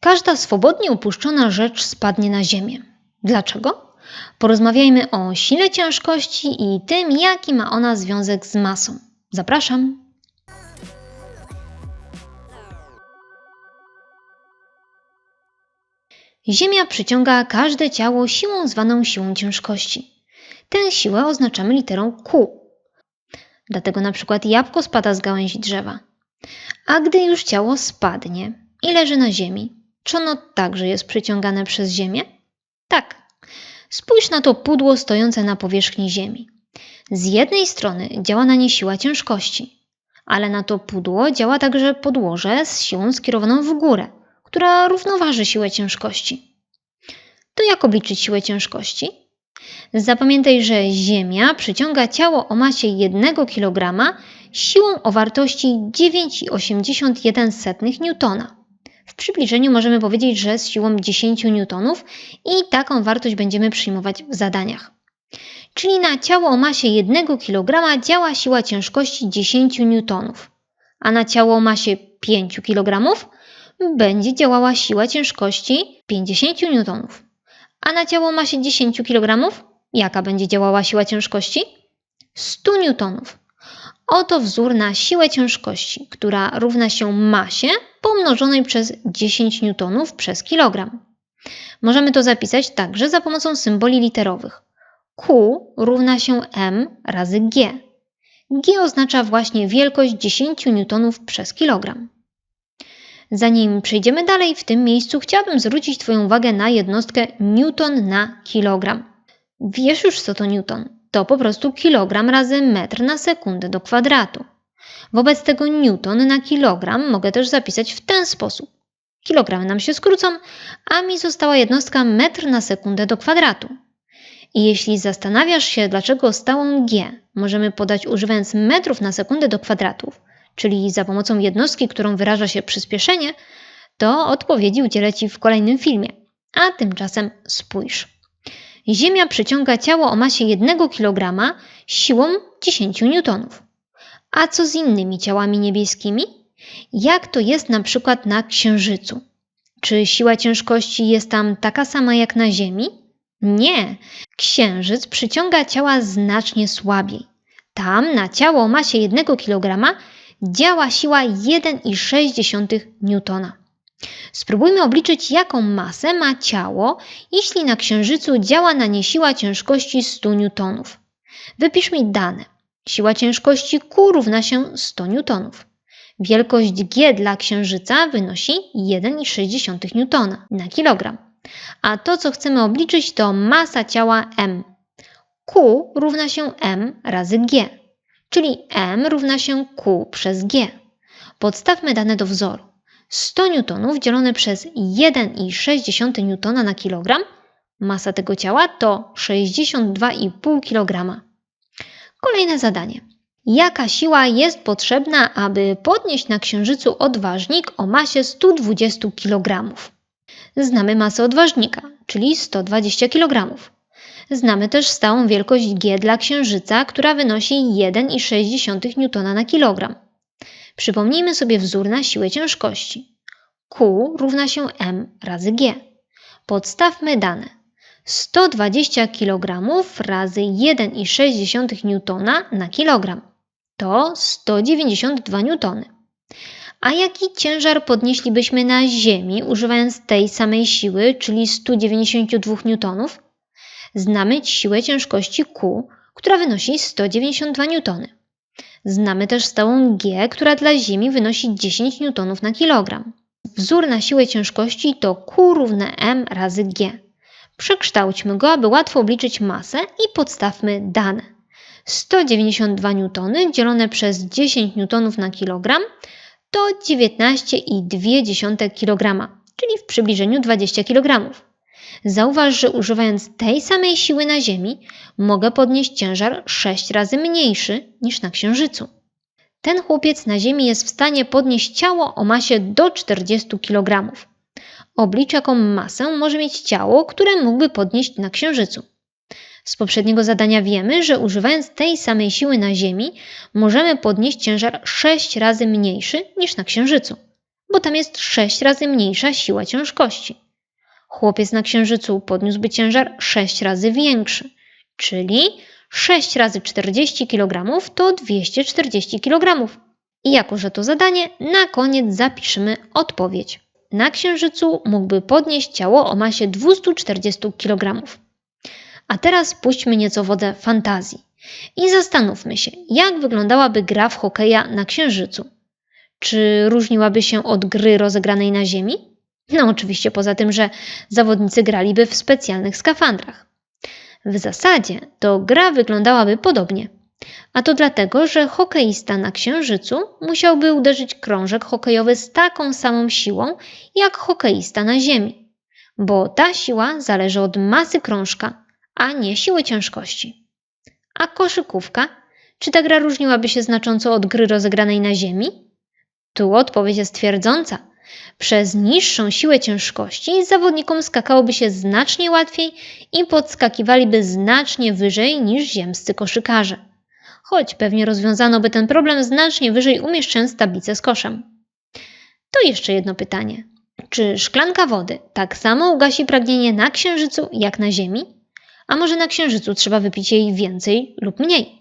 Każda swobodnie upuszczona rzecz spadnie na ziemię. Dlaczego? Porozmawiajmy o sile ciężkości i tym, jaki ma ona związek z masą. Zapraszam. Ziemia przyciąga każde ciało siłą zwaną siłą ciężkości. Tę siłę oznaczamy literą Q. Dlatego na przykład jabłko spada z gałęzi drzewa. A gdy już ciało spadnie i leży na ziemi, czy ono także jest przyciągane przez ziemię? Tak. Spójrz na to pudło stojące na powierzchni ziemi. Z jednej strony działa na nie siła ciężkości, ale na to pudło działa także podłoże z siłą skierowaną w górę, która równoważy siłę ciężkości. To jak obliczyć siłę ciężkości? Zapamiętaj, że Ziemia przyciąga ciało o masie 1 kg siłą o wartości 9,81 newtona. W przybliżeniu możemy powiedzieć, że z siłą 10 newtonów i taką wartość będziemy przyjmować w zadaniach. Czyli na ciało o masie 1 kg działa siła ciężkości 10 newtonów, a na ciało o masie 5 kg będzie działała siła ciężkości 50 newtonów. A na ciało o masie 10 kg jaka będzie działała siła ciężkości? 100 newtonów. Oto wzór na siłę ciężkości, która równa się masie pomnożonej przez 10 newtonów przez kilogram. Możemy to zapisać także za pomocą symboli literowych. Q równa się m razy g. G oznacza właśnie wielkość 10 newtonów przez kilogram. Zanim przejdziemy dalej, w tym miejscu chciałabym zwrócić Twoją uwagę na jednostkę newton na kilogram. Wiesz już co to newton? To po prostu kilogram razy metr na sekundę do kwadratu. Wobec tego newton na kilogram mogę też zapisać w ten sposób. Kilogramy nam się skrócą, a mi została jednostka metr na sekundę do kwadratu. I jeśli zastanawiasz się, dlaczego stałą g możemy podać używając metrów na sekundę do kwadratów, czyli za pomocą jednostki, którą wyraża się przyspieszenie, to odpowiedzi udzielę Ci w kolejnym filmie. A tymczasem spójrz. Ziemia przyciąga ciało o masie 1 kg siłą 10 newtonów. A co z innymi ciałami niebieskimi? Jak to jest na przykład na Księżycu? Czy siła ciężkości jest tam taka sama jak na Ziemi? Nie. Księżyc przyciąga ciała znacznie słabiej. Tam na ciało o masie 1 kg działa siła 1,6 newtona. Spróbujmy obliczyć, jaką masę ma ciało, jeśli na Księżycu działa na nie siła ciężkości 100 newtonów. Wypisz mi dane. Siła ciężkości Q równa się 100 newtonów. Wielkość G dla Księżyca wynosi 1,6 newtona na kilogram. A to, co chcemy obliczyć, to masa ciała m. Q równa się m razy G, czyli m równa się Q przez G. Podstawmy dane do wzoru. 100 newtonów dzielone przez 1,6 newtona na kilogram, masa tego ciała to 62,5 kg. Kolejne zadanie. Jaka siła jest potrzebna, aby podnieść na Księżycu odważnik o masie 120 kg? Znamy masę odważnika, czyli 120 kg. Znamy też stałą wielkość G dla Księżyca, która wynosi 1,6 N na kilogram. Przypomnijmy sobie wzór na siłę ciężkości. Q równa się m razy g. Podstawmy dane. 120 kg razy 1,6 N na kilogram to 192 N. A jaki ciężar podnieślibyśmy na Ziemi używając tej samej siły, czyli 192 N? Znamy siłę ciężkości Q, która wynosi 192 N. Znamy też stałą G, która dla Ziemi wynosi 10 N na kilogram. Wzór na siłę ciężkości to Q równe m razy G. Przekształćmy go, aby łatwo obliczyć masę i podstawmy dane. 192 N dzielone przez 10 N na kilogram to 19,2 kg, czyli w przybliżeniu 20 kg. Zauważ, że używając tej samej siły na Ziemi mogę podnieść ciężar 6 razy mniejszy niż na Księżycu. Ten chłopiec na Ziemi jest w stanie podnieść ciało o masie do 40 kg. Oblicz, jaką masę może mieć ciało, które mógłby podnieść na Księżycu. Z poprzedniego zadania wiemy, że używając tej samej siły na Ziemi możemy podnieść ciężar 6 razy mniejszy niż na Księżycu. bo tam jest 6 razy mniejsza siła ciężkości. Chłopiec na Księżycu podniósłby ciężar 6 razy większy, czyli 6 razy 40 kg to 240 kg. I jako, że to zadanie, na koniec zapiszmy odpowiedź. Na Księżycu mógłby podnieść ciało o masie 240 kg. A teraz puśćmy nieco wodę fantazji i zastanówmy się, jak wyglądałaby gra w hokeja na Księżycu. Czy różniłaby się od gry rozegranej na Ziemi? No, oczywiście, poza tym, że zawodnicy graliby w specjalnych skafandrach. W zasadzie to gra wyglądałaby podobnie. A to dlatego, że hokeista na Księżycu musiałby uderzyć krążek hokejowy z taką samą siłą jak hokeista na Ziemi, bo ta siła zależy od masy krążka, a nie siły ciężkości. A koszykówka? Czy ta gra różniłaby się znacząco od gry rozegranej na Ziemi? Tu odpowiedź jest twierdząca. Przez niższą siłę ciężkości zawodnikom skakałoby się znacznie łatwiej i podskakiwaliby znacznie wyżej niż ziemscy koszykarze. Choć pewnie rozwiązano by ten problem znacznie wyżej umieszczając tablicę z koszem. To jeszcze jedno pytanie. Czy szklanka wody tak samo ugasi pragnienie na Księżycu jak na Ziemi? A może na Księżycu trzeba wypić jej więcej lub mniej?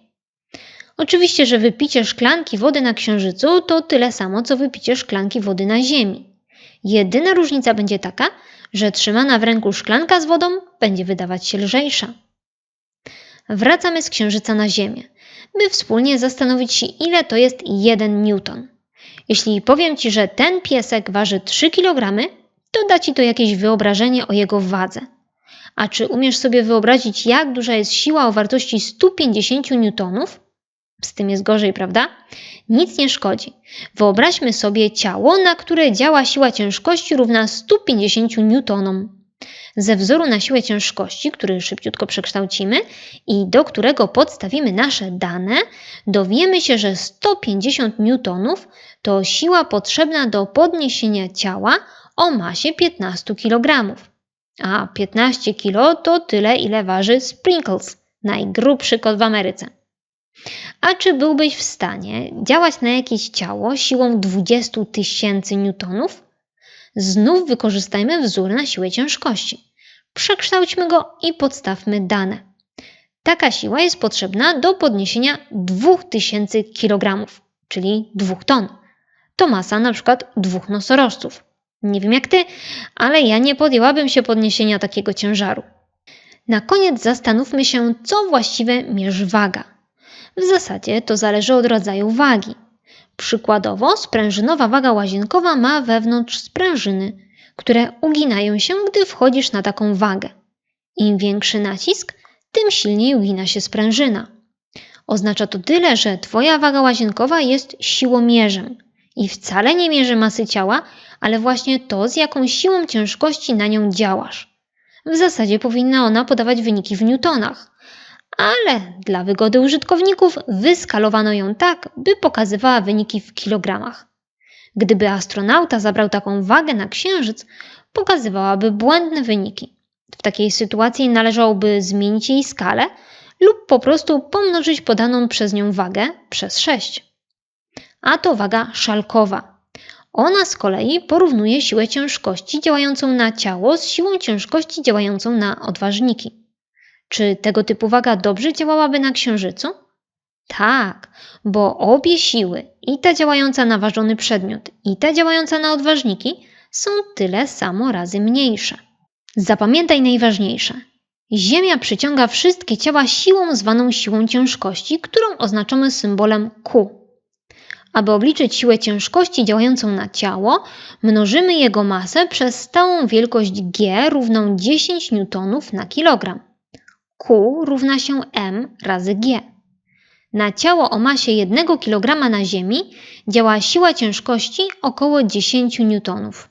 Oczywiście, że wypicie szklanki wody na Księżycu to tyle samo, co wypicie szklanki wody na Ziemi. Jedyna różnica będzie taka, że trzymana w ręku szklanka z wodą będzie wydawać się lżejsza. Wracamy z Księżyca na Ziemię, by wspólnie zastanowić się, ile to jest 1 newton. Jeśli powiem Ci, że ten piesek waży 3 kg, to da Ci to jakieś wyobrażenie o jego wadze. A czy umiesz sobie wyobrazić, jak duża jest siła o wartości 150 newtonów? Z tym jest gorzej, prawda? Nic nie szkodzi. Wyobraźmy sobie ciało, na które działa siła ciężkości równa 150 newtonom. Ze wzoru na siłę ciężkości, który szybciutko przekształcimy i do którego podstawimy nasze dane, dowiemy się, że 150 newtonów to siła potrzebna do podniesienia ciała o masie 15 kg. A 15 kg to tyle, ile waży Sprinkles, najgrubszy kot w Ameryce. A czy byłbyś w stanie działać na jakieś ciało siłą 20 tysięcy newtonów? Znów wykorzystajmy wzór na siłę ciężkości. Przekształćmy go i podstawmy dane. Taka siła jest potrzebna do podniesienia 2000 kg, czyli 2 ton. To masa na przykład dwóch nosorożców. Nie wiem jak ty, ale ja nie podjęłabym się podniesienia takiego ciężaru. Na koniec zastanówmy się, co właściwie mierzy waga. W zasadzie to zależy od rodzaju wagi. Przykładowo sprężynowa waga łazienkowa ma wewnątrz sprężyny, które uginają się, gdy wchodzisz na taką wagę. Im większy nacisk, tym silniej ugina się sprężyna. Oznacza to tyle, że Twoja waga łazienkowa jest siłomierzem i wcale nie mierzy masy ciała, ale właśnie to, z jaką siłą ciężkości na nią działasz. W zasadzie powinna ona podawać wyniki w newtonach, ale dla wygody użytkowników wyskalowano ją tak, by pokazywała wyniki w kilogramach. Gdyby astronauta zabrał taką wagę na Księżyc, pokazywałaby błędne wyniki. W takiej sytuacji należałoby zmienić jej skalę lub po prostu pomnożyć podaną przez nią wagę przez 6. A to waga szalkowa. Ona z kolei porównuje siłę ciężkości działającą na ciało z siłą ciężkości działającą na odważniki. Czy tego typu waga dobrze działałaby na Księżycu? Tak, bo obie siły, i ta działająca na ważony przedmiot, i ta działająca na odważniki, są tyle samo razy mniejsze. Zapamiętaj najważniejsze. Ziemia przyciąga wszystkie ciała siłą zwaną siłą ciężkości, którą oznaczamy symbolem Q. Aby obliczyć siłę ciężkości działającą na ciało, mnożymy jego masę przez stałą wielkość G równą 10 N na kilogram. Q równa się m razy g. Na ciało o masie 1 kg na Ziemi działa siła ciężkości około 10 newtonów.